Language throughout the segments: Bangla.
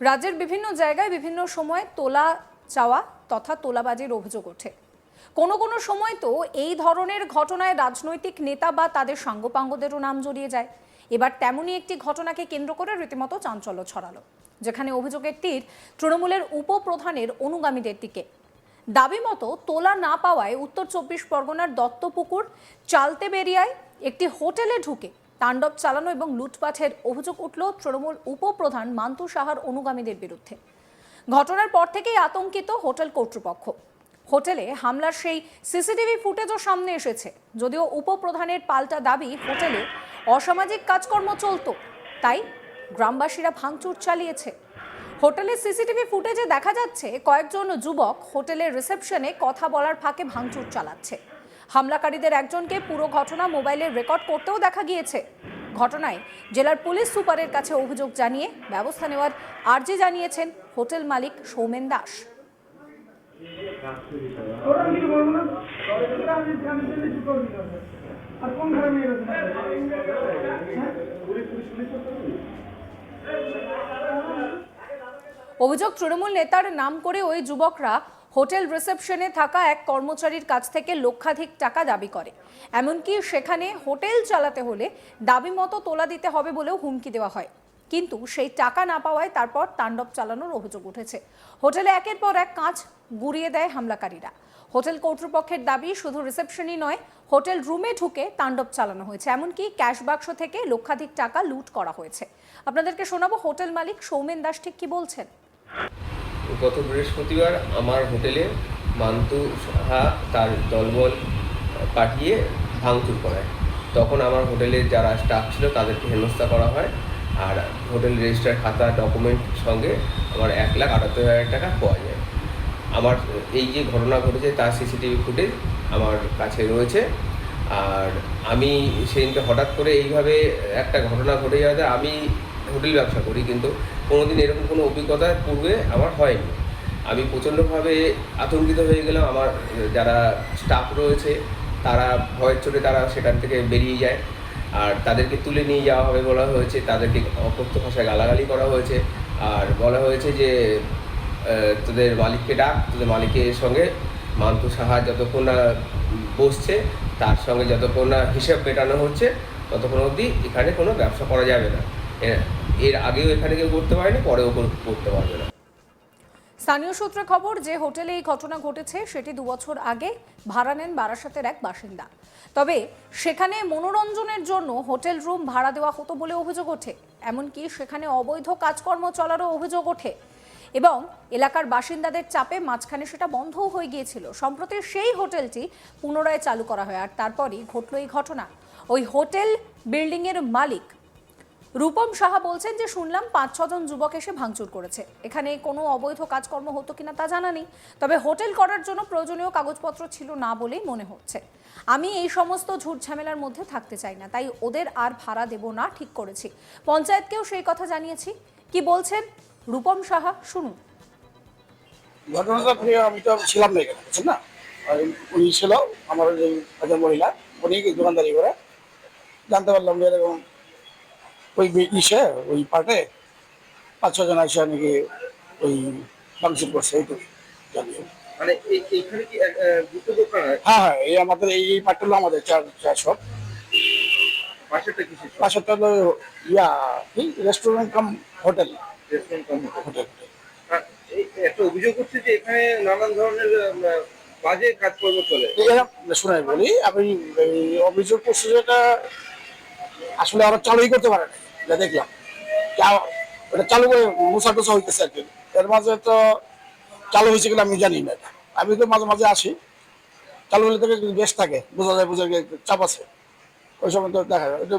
রাজ্যের বিভিন্ন জায়গায় বিভিন্ন সময়ে তোলা চাওয়া তথা তোলাবাজির অভিযোগ ওঠে। কোনো কোনো সময় তো এই ধরনের ঘটনায় রাজনৈতিক নেতা বা তাদের সাঙ্গপাঙ্গদেরও নাম জড়িয়ে যায়। এবার তেমনই একটি ঘটনাকে কেন্দ্র করে রীতিমতো চাঞ্চল্য ছড়ালো, যেখানে অভিযোগের তীর তৃণমূলের উপপ্রধানের অনুগামীদের দিকে। দাবি মতো তোলা না পাওয়ায় উত্তর চব্বিশ পরগনার দত্তপুকুর চালতে বেরিয়ায় একটি হোটেলে ঢুকে তাণ্ডব চালানো এবং লুটপাটের অভিযোগ উঠল তৃণমূল উপপ্রধান মান্তু সাহার অনুগামীদের বিরুদ্ধে। ঘটনার পর থেকেই আতঙ্কিত হোটেল কর্তৃপক্ষ। হোটেলে হামলার সেই সিসিটিভি ফুটেজও সামনে এসেছে। যদিও উপপ্রধানের পাল্টা দাবি, হোটেলে অসামাজিক কাজকর্ম চলতো, তাই গ্রামবাসীরা ভাঙচুর চালিয়েছে। হোটেলের সিসিটিভি ফুটেজে দেখা যাচ্ছে কয়েকজন যুবক হোটেলের রিসেপশনে কথা বলার ফাঁকে ভাঙচুর চালাচ্ছে। হামলাকারীদের একজনকে পুরো ঘটনা মোবাইলে রেকর্ড করতেও দেখা গিয়েছে। ঘটনায় জেলার পুলিশ সুপারের কাছে অভিযোগ জানিয়ে ব্যবস্থা নেওয়ার আর্জি জানিয়েছেন হোটেল মালিক সৌমেন দাস। অভিযোগ তৃণমূল নেতার নাম করে ওই যুবকরা হোটেল রিসেপশনে থাকা এক কর্মচারীর কাছ থেকে লক্ষাধিক টাকা দাবি করে। এমনকি সেখানে হোটেল চালাতে হলে দাবি মতো তোলা দিতে হবে বলেও হুমকি দেওয়া হয়। কিন্তু সেই টাকা না পাওয়ায় তারপর তাণ্ডব চালানোর অভিযোগ উঠেছে। হোটেলে একের পর এক কাঁচ গুড়িয়ে দেয় হামলাকারীরা। হোটেল কর্তৃপক্ষের দাবি শুধু রিসেপশনই নয়, হোটেল রুমে ঢুকে তাণ্ডব চালানো হয়েছে। এমনকি ক্যাশ বাক্স থেকে লক্ষাধিক টাকা লুট করা হয়েছে। আপনাদেরকে শোনাবো হোটেল মালিক সৌমেন দাস ঠিক কি বলছেন? গত বৃহস্পতিবার আমার হোটেলে মান্তু সাহা তার দলবল পাঠিয়ে ভাঙচুর করায় তখন আমার হোটেলের যারা স্টাফ ছিল তাদেরকে হেনস্থা করা হয় আর হোটেল রেজিস্টার খাতা ডকুমেন্ট সঙ্গে আমার এক লাখ আটাত্তর হাজার টাকা পাওয়া যায়। আমার এই যে ঘটনা ঘটেছে তার সিসিটিভি ফুটেজ আমার কাছে রয়েছে। আর আমি সেদিনকে হঠাৎ করে এইভাবে একটা ঘটনা ঘটে যাওয়াতে আমি হোটেল ব্যবসা করি, কিন্তু কোনোদিন এরকম কোনো অভিজ্ঞতা পূর্বে আমার হয়নি। আমি প্রচণ্ডভাবে আতঙ্কিত হয়ে গেলাম, আমার যারা স্টাফ রয়েছে, তারা ভয়ের চোটে তারা সেখান থেকে বেরিয়ে যায়। আর তাদেরকে তুলে নিয়ে যাওয়া হবে বলা হয়েছে, তাদেরকে অকথ্য ভাষায় গালাগালি করা হয়েছে। আর বলা হয়েছে যে তোদের মালিককে ডাক, তোদের মালিকের সঙ্গে মান্তু সাহা যতক্ষণ না বসছে, তার সঙ্গে যতক্ষণ না হিসাব মেটানো হচ্ছে, ততক্ষণ অবধি এখানে কোনো ব্যবসা করা যাবে না। এর আগেও এখানে কেউ করতে পারেনি, পরেও করতে পারবে না। স্থানীয় সূত্রে খবর যে হোটেলে এই ঘটনা ঘটেছে, সেটি দুবছর আগে ভাড়া নেন বারাসাতের এক বাসিন্দা। তবে সেখানে মনোরঞ্জনের জন্য হোটেল রুম ভাড়া দেওয়া হতো বলে অভিযোগ ওঠে। এমনকি সেখানে অবৈধ কাজকর্ম চলারও অভিযোগ ওঠে। এবং এলাকার বাসিন্দাদের চাপে মাঝখানে সেটা বন্ধও হয়ে গিয়েছিল। সম্প্রতি সেই হোটেলটি পুনরায় চালু করা হয়, আর তারপরই ঘটল এই ঘটনা। ওই হোটেল বিল্ডিংয়ের মালিক রূপম সাহা বলছেন যে, শুনলাম পাঁচ ছজন যুবক এসে ভাঙচুর করেছে। এখানে কোনো অবৈধ কাজকর্ম হতো কিনা তা জানা নেই। তবে হোটেল করার জন্য প্রয়োজনীয় কাগজপত্র ছিল না বলেই মনে হচ্ছে। আমি এই সমস্ত ঝুট ঝামেলার মধ্যে থাকতে চাই না, তাই ওদের আর ভাড়া দেব না, ঠিক করেছি। পঞ্চায়েতকেও সেই কথা জানিয়েছি। কি বলছেন রূপম সাহা? শুনুন। ঘটনাটা আপনি, আমি তো ছিলাম না এখানে, বুঝছেন না? উনি ছিল আমার যে মহিলা, উনি দোকানদারি করে। জানতে পারলাম যে এরকম ওই ইসে ওই পার্টে পাঁচ ছজন আসে নাকি ওই ফাংশন করছে এইটুকু জানি। মানে হ্যাঁ হ্যাঁ এই আমাদের এই এই পার্টটা হলো আমাদের চার চার সব। পাশেরটা হলো ইয়া কি? Restaurant cum hotel. Restaurant cum hotel. একটা অভিযোগ হচ্ছে যে এখানে নানান ধরনের বাজে কাজকর্ম চলে। শুনে বলি আমি অভিযোগ করছি যেটা আসলে আরও চালুই করতে পারে না যা দেখলাম। ওটা চালু করে মুসা টুসা হইতেছে আর কি। এর মাঝে তো চালু হয়েছে কিনা আমি জানি না আমি তো মাঝে মাঝে আসি। চালু হলে থেকে বেশ থাকে। বোঝা যায় বোঝা যায় চাপ আছে। ওই সময় তো দেখা যায়। ওটা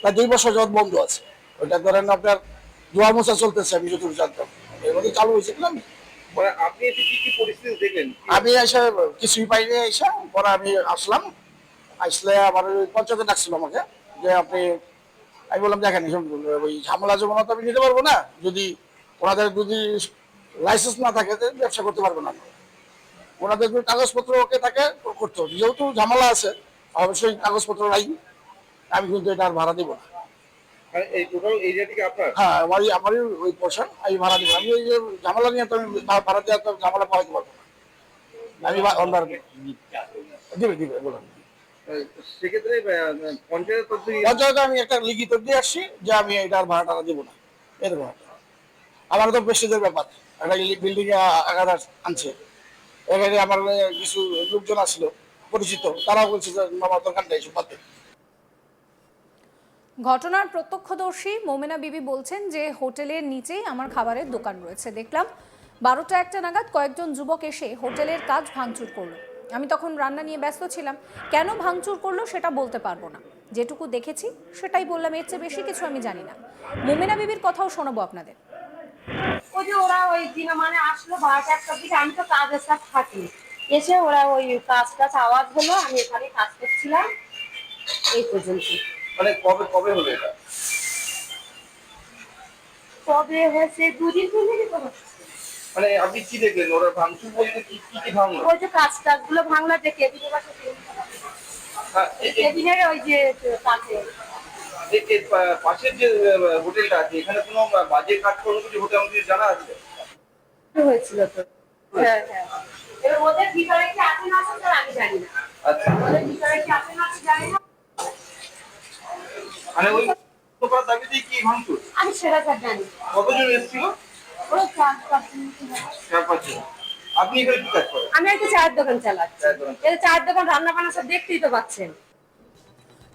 প্রায় দুই বছর যাওয়ার বন্ধ আছে। ওটা ধরেন আপনার দোয়া মোছা চলতেছে আমি যতটুকু জানতাম। এর মধ্যে চালু হয়েছে কিনা আমি এসে কিছুই পাইনি এসে। পরে আমি আসলাম। আসলে আমার ওই পঞ্চায়েতে ডাকছিল আমাকে। যে আপনি আমি বললাম দেখেন এসব ওই ঝামেলা জমানো তো আমি নিতে পারব না। যদি ওনাদের যদি লাইসেন্স না থাকে ব্যবসা করতে পারব না আমি। ওনাদের যদি কাগজপত্র ওকে থাকে করতে হবে। যেহেতু ঝামেলা আছে অবশ্যই কাগজপত্র নাই আমি কিন্তু এটা আর ভাড়া দিব না। আর এই টোটাল এরিয়াটি কি আপনার? হ্যাঁ আমারই আমারই ওই পোর্শন আমি ভাড়া দিব আমি ওই যে ঝামেলা নিয়ে তো আমি ভাড়া দেওয়া তো ঝামেলা পাওয়াতে পারব না। আমি অন্যার দিবে দিবে বলুন। সেক্ষেত্রে পঞ্চায়েত পঞ্চায়েতে আমি একটা লিখিত দিয়ে আসছি যে আমি এটার ভাড়া টাড়া দেবো না। এরকম একটা। আমার তো প্রেস্টিজের ব্যাপার। একটা বিল্ডিং আঘাত আনছে। এখানে আমার কিছু লোকজন আসলো পরিচিত। তারাও বলছে যে মামা দরকার নেই এসব ঘটনার প্রত্যক্ষদর্শী মোমেনা বিবি বলছেন যে হোটেলের নিচেই আমার খাবারের দোকান রয়েছে। দেখলাম বারোটা একটা নাগাদ কয়েকজন যুবক এসে হোটেলের কাজ ভাঙচুর করল। আমি তখন রান্না নিয়ে ব্যস্ত ছিলাম। কেন ভাঙচুর করল সেটা বলতে পারব না। যেটুকু দেখেছি সেটাই বললাম এর চেয়ে বেশি কিছু আমি জানি না। মোমেনা বিবির কথাও শোনাবো আপনাদের। ওই যে ওরা ওই দিন মানে আসলো বারোটা একটার দিকে আমি তো কাজের সাথে থাকি। এসে ওরা ওই কাজ টাজ আওয়াজ হলো আমি এখানে কাজ করছিলাম। এই পর্যন্ত। মানে কবে কবে হলো এটা? কবে হয়েছে? দুদিন হচ্ছে। মানে আপনি কি দেখলেন? ওরা ভাঙচুর বলতে কি কি কি ভাঙলো? ওই যে কাজ টাজগুলো ভাঙলা যে কেবিনের পাশে হ্যাঁ, কেবিনের ওই যে কাছে। এ- এর পা- পাশের যে হোটেলটা আছে এখানে কোনো বাজে কাজ করল কিছু হোটেল আমাদের জানা আছে? হয়েছিল তো। হ্যাঁ হ্যাঁ। এবার ওদের ভিতরে কি আছে না আছে আমি জানি না। আচ্ছা। ওদের ভিতরে কি আছে না আছে জানি না। মানে ওই কি ভাঙচুর? আমি সেটা জানি কতজন এসেছিল? আপনি এখানে কি কাজ করেন? আমি একটা চায়ের দোকান চালাচ্ছি। এই চায়ের দোকান রান্না বান্না সব দেখতেই তো পাচ্ছেন।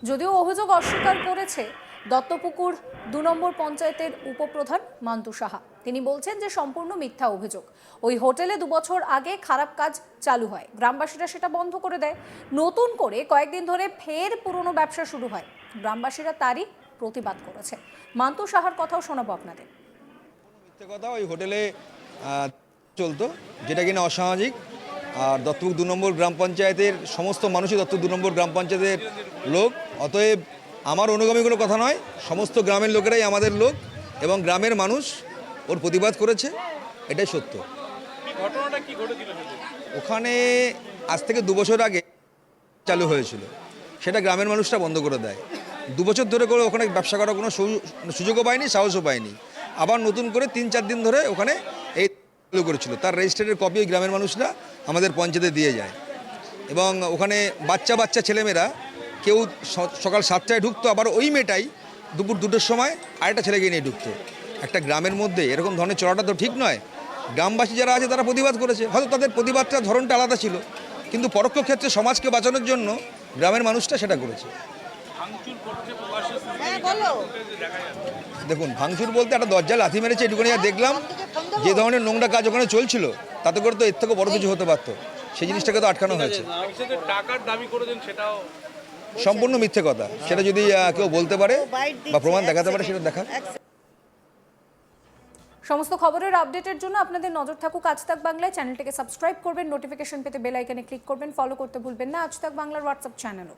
যদিও অভিযোগ অস্বীকার করেছে দত্তপুকুর দু নম্বর পঞ্চায়েতের উপপ্রধান মান্তু সাহা। তিনি বলছেন যে সম্পূর্ণ মিথ্যা অভিযোগ। ওই হোটেলে দুবছর আগে খারাপ কাজ চালু হয়। গ্রামবাসীরা সেটা বন্ধ করে দেয়। নতুন করে কয়েকদিন ধরে ফের পুরনো ব্যবসা শুরু হয়। গ্রামবাসীরা তারই প্রতিবাদ করেছে। মান্তু সাহার কথাও শোনাবো আপনাদের। মিথ্যে কথা ওই হোটেলে চলতো যেটা কিনা অসামাজিক। আর দত্তপুর দু নম্বর গ্রাম পঞ্চায়েতের সমস্ত মানুষই দত্তপুর দু নম্বর গ্রাম পঞ্চায়েতের লোক। অতএব আমার অনুগামী কোনো কথা নয় সমস্ত গ্রামের লোকেরাই আমাদের লোক এবং গ্রামের মানুষ ওর প্রতিবাদ করেছে এটাই সত্য। ওখানে আজ থেকে দু বছর আগে চালু হয়েছিল। সেটা গ্রামের মানুষরা বন্ধ করে দেয়। দু বছর ধরে করে ওখানে ব্যবসা করার কোনো সু- সুযোগও পায়নি সাহসও পায়নি। আবার নতুন করে তিন চার দিন ধরে ওখানে এই চালু করেছিল। তার রেজিস্ট্রেটের কপি ওই গ্রামের মানুষরা আমাদের পঞ্চায়েতে দিয়ে যায়। এবং ওখানে বাচ্চা বাচ্চা ছেলেমেয়েরা কেউ স- সকাল সাতটায় ঢুকতো আবার ওই মেয়েটাই দুপুর দুটোর সময় আরেকটা ছেলেকে নিয়ে ঢুকতো। একটা গ্রামের মধ্যে এরকম ধরনের চলাটা তো ঠিক নয়। গ্রামবাসী যারা আছে তারা প্রতিবাদ করেছে। হয়তো তাদের প্রতিবাদটার ধরনটা আলাদা ছিল। কিন্তু পরোক্ষ ক্ষেত্রে সমাজকে বাঁচানোর জন্য গ্রামের মানুষটা সেটা করেছে। দেখুন, ভাঙচুর বলতে একটা দরজা লাথি মেরেছে এটুকুনি দেখলাম যে ধরনের নোংরা কাজ ওখানে চলছিল, তাতে করে তো এর থেকে বড় কিছু হতে পারতো। সেই জিনিসটাকে তো আটকানো হয়েছে। সম্পূর্ণ মিথ্যে কথা। সেটা যদি কেউ বলতে পারে বা প্রমাণ দেখাতে পারে, সেটা দেখা সমস্ত খবরের আপডেটের জন্য আপনাদের নজর থাকুক আজ তাক বাংলায়। চ্যানেলটিকে সাবস্ক্রাইব করবেন, নোটিফিকেশন পেতে বেল আইকনে ক্লিক করবেন, ফলো করতে ভুলবেন না। আজ তাক বাংলার হোয়াটসঅ্যাপ চ্যানেলও।